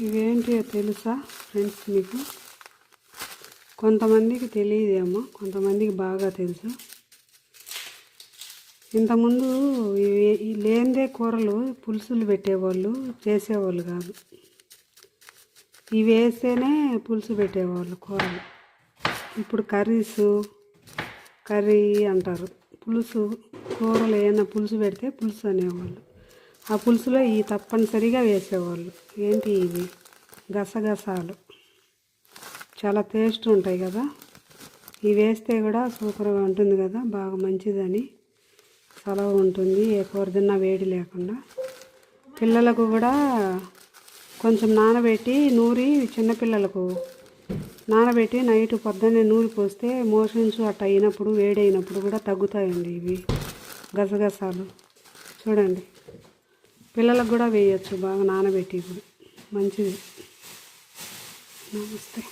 ఇవేంటి తెలుసా ఫ్రెండ్స్ మీకు? కొంతమందికి తెలియదేమో కొంతమందికి బాగా తెలుసు. ఇంతకుముందు ఇవి లేనిదే కూరలు పులుసులు పెట్టేవాళ్ళు చేసేవాళ్ళు కాదు. ఇవి వేస్తేనే పులుసు పెట్టేవాళ్ళు కూరలు. ఇప్పుడు కర్రీస్ కర్రీ అంటారు. పులుసు కూరలు ఏమైనా పులుసు పెడితే పులుసు అనేవాళ్ళు. ఆ పులుసులో ఈ తప్పనిసరిగా వేసేవాళ్ళు. ఏంటి ఇవి? గసగసాలు. చాలా టేస్ట్ ఉంటాయి కదా? ఇవి వేస్తే కూడా సూపర్గా ఉంటుంది కదా? బాగా మంచిదని. చలవ ఉంటుంది. ఏ కూర వేడి లేకుండా. పిల్లలకు కూడా కొంచెం నానబెట్టి నూరి చిన్నపిల్లలకు నానబెట్టి నైట్ పొద్దున్నే నూరి పోస్తే మోషన్స్ అట్ట అయినప్పుడు వేడి అయినప్పుడు కూడా తగ్గుతాయండి ఇవి గసగసాలు. చూడండి. పిల్లలకు కూడా వేయచ్చు బాగా నానబెట్టి ఇప్పుడు. మంచిది. నమస్తే.